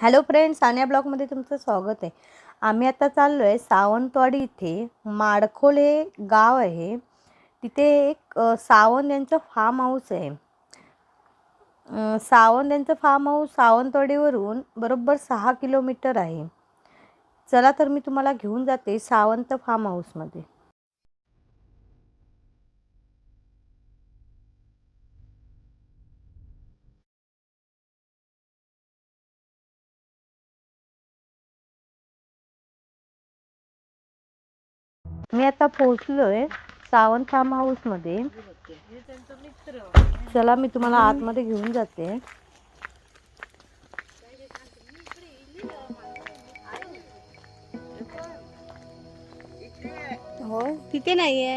Hello friends Sania ब्लॉगमध्ये तुमचं स्वागत आहे. आम्ही आता चाललो आहे सावंतवाडी इथे माडखोल हे गाव आहे. तिथे एक सावंत यांचं फार्म हाऊस आहे. सावंत यांचं फार्म हाऊस सावंतवाडीवरून बरोबर सहा किलोमीटर आहे. चला तर मी तुम्हाला घेऊन जाते सावंत फार्म हाऊसमध्ये मी आता पोहोचलोय सावंत फार्म हाऊसमध्ये चला मी तुम्हाला आतमध्ये घेऊन जाते. हो तिथे नाहीये.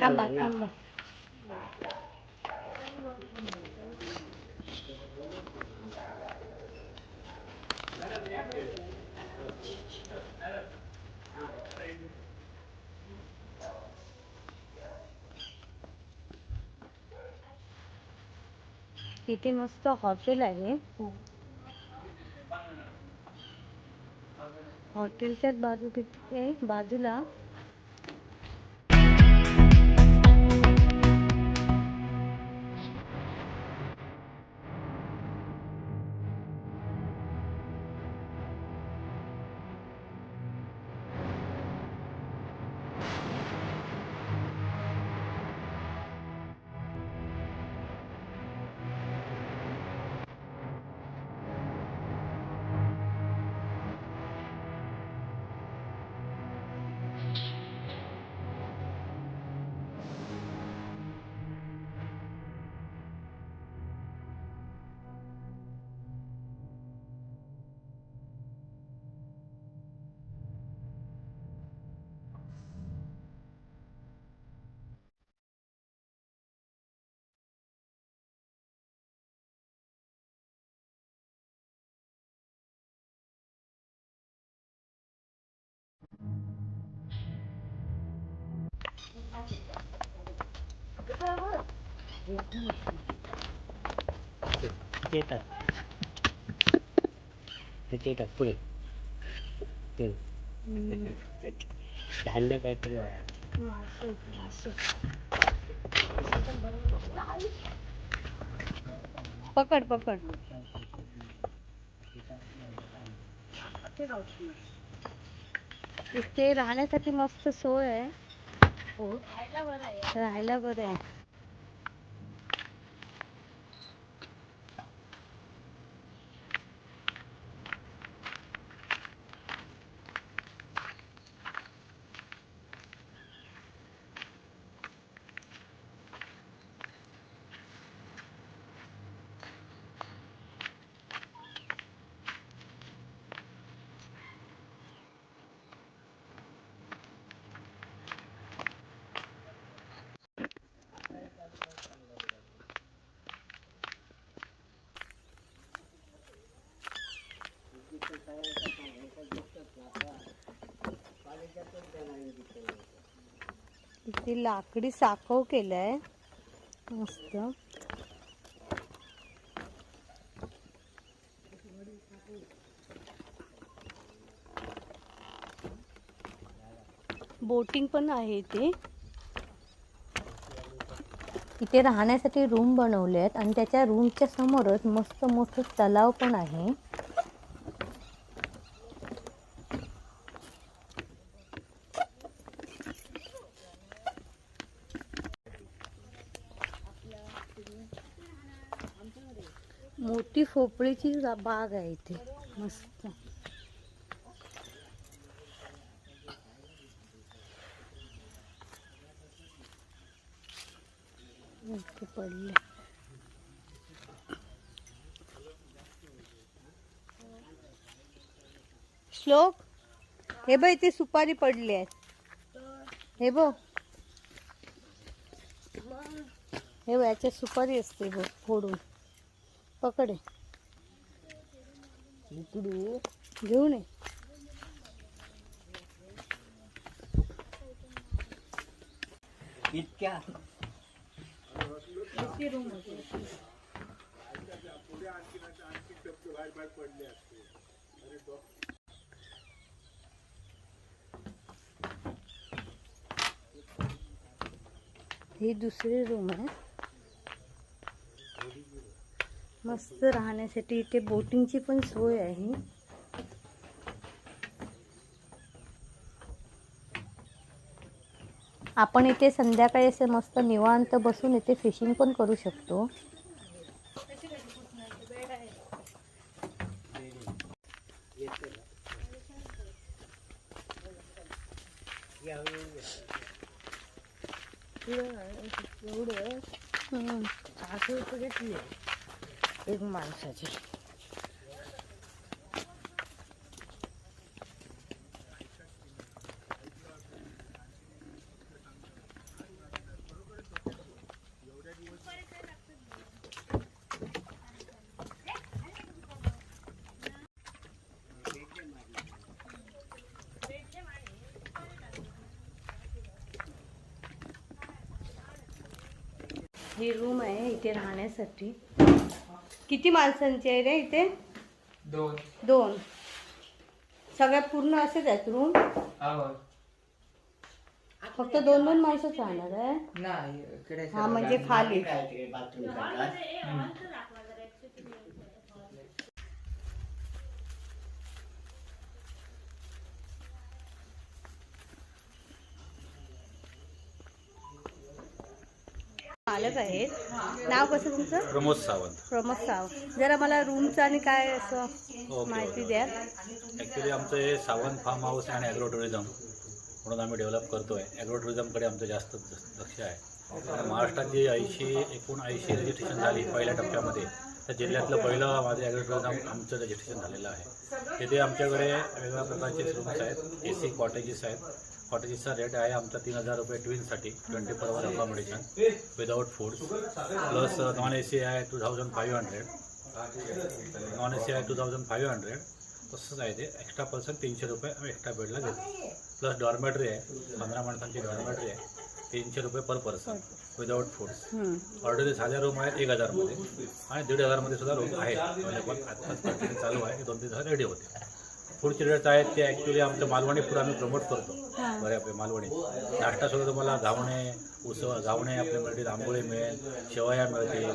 थांबा थांबा. तिथे मस्त हॉटेल आहे हॉटेलच्याच बाजू तिथे बाजूला पुढे धान्य काहीतरी. पकड पकड इथे राहण्यासाठी मस्त सोय आहे राहायला बरं आहे ती लाकडी साखव केलंय. मस्त. बोटिंग पण आहे इथे. इथे राहण्यासाठी रूम बनवले आहेत आणि त्याच्या रूमच्या समोरच मस्त मोठं तलाव पण आहे. भोपळीची बाग आहे इथे. मस्त. पडले. श्लोक? हे बघ इथे सुपारी पडली आहे हे बघ. हे बघ याच्यात सुपारी असते बघ फोडून. पकडे इकडू. घेऊन ये. इतक्या. ही दुसरी रूम आहे. मस्त राहण्यासाठी. इथे बोटिंगची पण सोय आहे. आपण इथे संध्याकाळी असे मस्त निवांत बसून इथे फिशिंग पण करू शकतो. एक माणसाची ही रूम आहे इथे राहण्यासाठी किती माणसांची आहे रे इथे? दोन. दोन. सगळ्या पूर्ण असेच आहेत रूम फक्त दोन दोन माणसंच राहणार आहे? नाही इकडे हा म्हणजे खाली. बाथरूम मालक आहेत. नाव कसं तुमचं? प्रमोद सावंत. प्रमोद साव जरा मला रूमचं आणि काय असं माहिती. द्या. ॲक्च्युली आमचं हे सावंत फार्म हाऊस आणि ॲग्रो टुरिझम म्हणून आम्ही डेव्हलप करतो आहे ॲग्रो टुरिझमकडे आमचं जास्त लक्ष आहे. महाराष्ट्रात जी ऐंशी एकूण ऐंशी रजिस्ट्रेशन झाली पहिल्या टप्प्यामध्ये. तर जिल्ह्यातलं पहिलं माझं ॲग्रो टुरिझम आमचं रजिस्ट्रेशन झालेलं आहे. तिथे आमच्याकडे वेगवेगळ्या प्रकारचे रूम्स आहेत. ए सी कॉटेजेस आहेत. कॉटेजेसचा रेट आहे आमचा तीन हजार रुपये ट्विनसाठी twenty four hour accommodation without food plus non A C आहे two thousand five hundred non A C आहे टू थाउजंड फाईव्ह हंड्रेड तसंच आहे ते एक्स्ट्रा पर्सन तीनशे रुपये आम्ही एक्स्ट्रा बेडला घेतो. प्लस डॉर्मेटरी आहे पंधरा माणसांची डॉर्मेटरी आहे तीनशे रुपये पर पर्सन विदाऊट फूड. ऑर्डर झाल्या रूम आहेत एक हजारमध्ये. आणि दीड हजारमध्ये सुद्धा रूम आहेत. अवेलेबल आत्ताच कंटिन्यू चालू आहे दोन तीन हजार रेडी होते फूडचे रेट्स आहेत ते ॲक्च्युली आमचं मालवणी फूड आम्ही प्रमोट करतो. बऱ्यापैकी मालवणी. सुद्धा तुम्हाला घावणे उसळ घावणे आपल्या मिळतील आंबोळी मिळेल शेवया मिळतील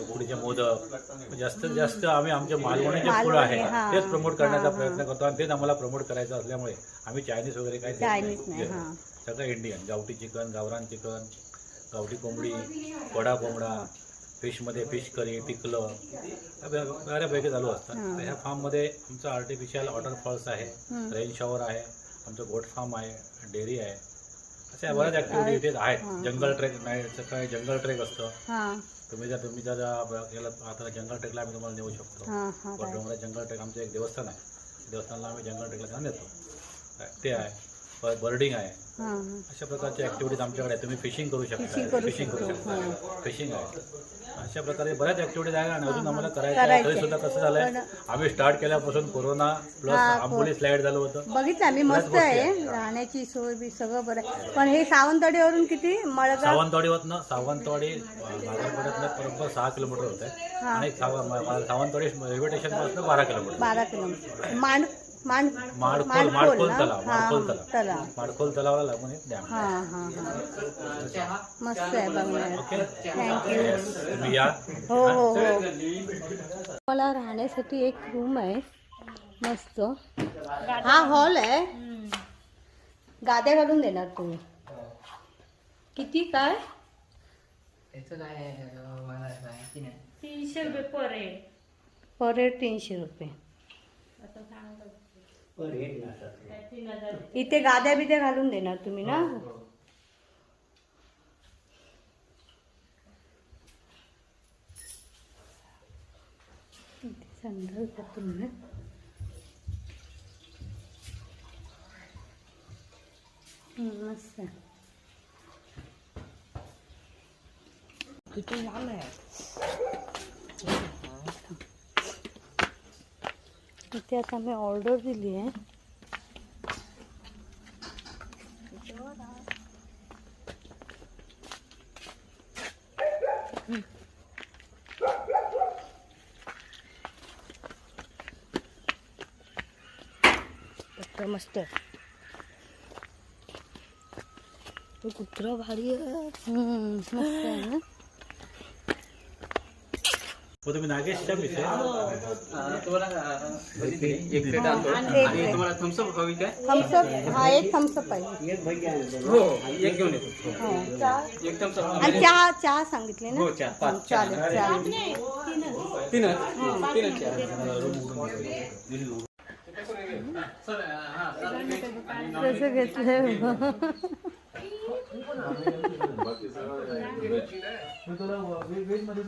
उकडीचे मोदक. जास्तीत जास्त आम्ही आमचे मालवणी जे फूड आहे. तेच प्रमोट करण्याचा प्रयत्न करतो आणि तेच आम्हाला प्रमोट करायचं असल्यामुळे आम्ही चायनीज वगैरे काही. सगळं इंडियन गावठी चिकन गावरान चिकन गावठी कोंबडी वडा कोंबडा फिशमध्ये फिश करी पिकलं. बऱ्यापैकी चालू असतात. तर ह्या फार्ममध्ये आमचं आर्टिफिशियल वॉटरफॉल्स आहे हं. रेन शॉवर आहे आमचं गोट फार्म आहे डेअरी आहे. अशा बऱ्याच ॲक्टिव्हिटी इथे आहेत. जंगल ट्रेक नाही सकाळी जंगल ट्रेक असतं. तुम्ही जर तुम्ही जर आता जंगल ट्रेकला आम्ही तुम्हाला नेऊ शकतो. जंगल ट्रेक आमचं एक देवस्थान आहे. देवस्थानला आम्ही जंगल ट्रेकला त्यांना नेतो ते आहे. बर्डिंग आहे. हा. हा. अशा प्रकारचे ऍक्टिव्हिटीज आमच्याकडे आहेत. तुम्ही फिशिंग करू शकता. फिशिंग करू शकतो, फिशिंग आहे. अशा प्रकारे बऱ्याच ऍक्टिव्हिटीज आहेत आणि अजून आम्हाला करायचं आहे तरी सुद्धा कसं झालंय आम्ही स्टार्ट केल्यापासून कोरोना प्लस हा, आंबोली स्लाईड झालं होतं. बघितलं मी बऱ्याच मस्त आहे. राहण्याची सोय बी सगळं बरं आहे. पण हे सावंतवाडीवरून किती? मळगाव? सावंतवाडीवरनं सावंतवाडी बाजारपेठेतनं बरोबर सहा किलोमीटर होत. आहे हा. आणि सावंतवाडी रेल्वे स्टेशनपासून बारा किलोमीटर. बारा किलोमीटर. मांड माडखोल माडखोल तलाव माडखोल तलाव तलाव माडखोल तलावाला लागून एक डॅम हा हा हा मस्त आहे थँक्यू या हो हो हो मला राहण्यासाठी एक रूम आहे मस्त हा हॉल आहे गाद्या घालून देणार तुम्ही किती काय तीनशे रुपये पर आहे पर हेड तीनशे रुपये पर हेड नसतात. इथे गाद्या बिद्या घालून देणार तुम्ही ना? इथे संडास bathroom आहे. हम्म, मस्त आहे. इथे आता मी ऑर्डर दिली आहे मस्त तो कुत्रा भारी आहे हम्म, मस्त आहे ना? हो। तुम्ही नागेशच्या मिसे तुम्हाला एक प्लेट आणतो आणि तुम्हाला थम्सअप हवी काय थम्सअप हा एक थम्सअप आणलं हो। एक घेऊन येतो एक थम्सअप आणि चहा चहा सांगितले ना हो चहा पाच चालेल चालेल तीनच तीनच चहा सर हा। कसं मध्ये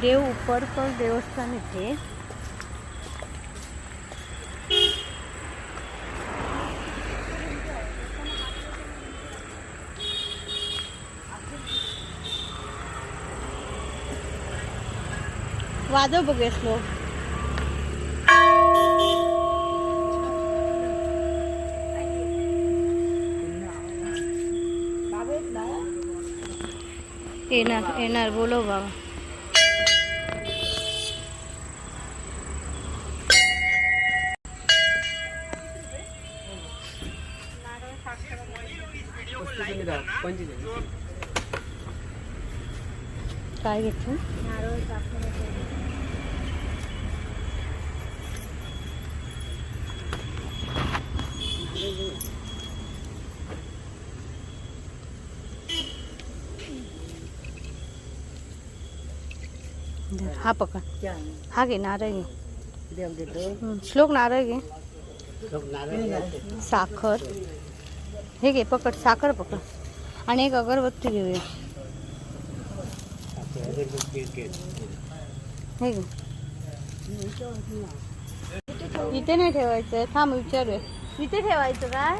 देव उपरकर देवस्थान येते वाजव बघेस लोक येणार येणार बोलो बाबा काय घेतलं हा पकड हा घे नारळ घे श्लोक नारळ घे साखर हे घे पकड साखर पकड आणि एक अगरबत्ती घेऊया हे घे इथे नाही ठेवायचं थांब विचारूया इथे ठेवायचं काय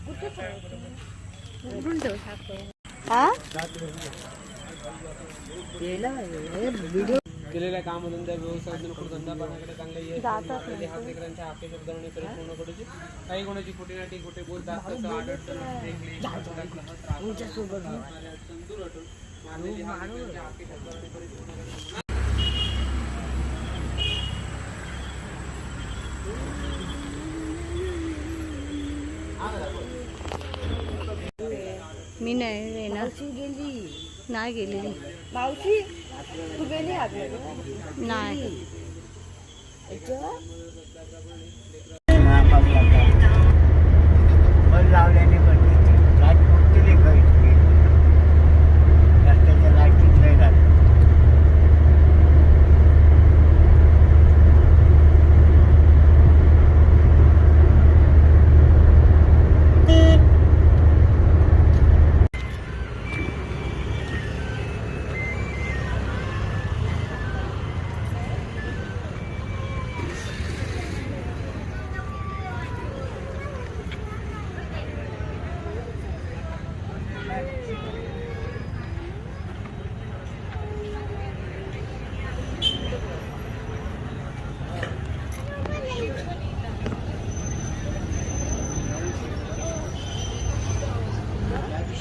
उघडून ठेव साखर हा केलेल्या कामधंदा व्यवसाय धंदा पाण्याकडे चांगले आपले हात लेकरांच्या हाके शब्दाने परत पूर्ण करूची? काही कोणाची खोटी नाटी खोटे बोलतात तसं आढळतं मी नाही येणार. गेली. नाही गेलेली मावशी तू गेली नाही. लावल्याने बंदीची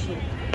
you.